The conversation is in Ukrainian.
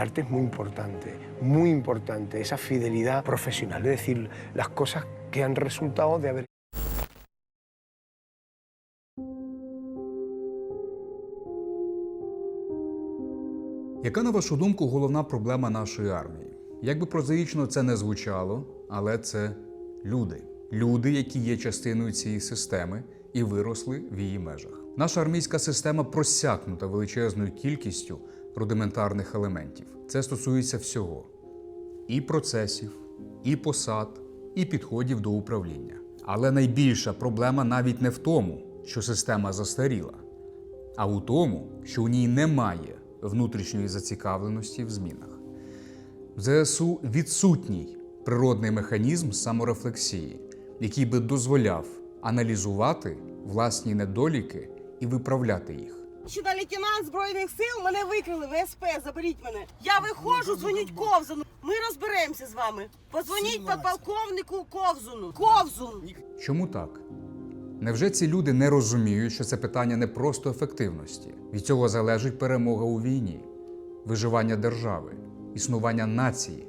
Arte es muy importante, muy importante, esa fidelidad profesional, es decir, las cosas que han resultado de haber Яка, на вашу думку, головна проблема нашої армії? Як би прозаїчно це не звучало, але це люди. Люди, які є частиною цієї системи і виросли в її межах. Наша армійська система просякнута величезною кількістю рудиментарних елементів. Це стосується всього: і процесів, і посад, і підходів до управління. Але найбільша проблема навіть не в тому, що система застаріла, а у тому, що у ній немає внутрішньої зацікавленості в змінах. В ЗСУ відсутній природний механізм саморефлексії, який би дозволяв аналізувати власні недоліки і виправляти їх. На лейтенант Збройних сил мене викрили в СП, заберіть мене. Я виходжу, дзвоніть Ковзану. Ми розберемося з вами. Позвоніть подполковнику Ковзуну. Ковзун! Чому так? Невже ці люди не розуміють, що це питання не просто ефективності? Від цього залежить перемога у війні, виживання держави, існування нації.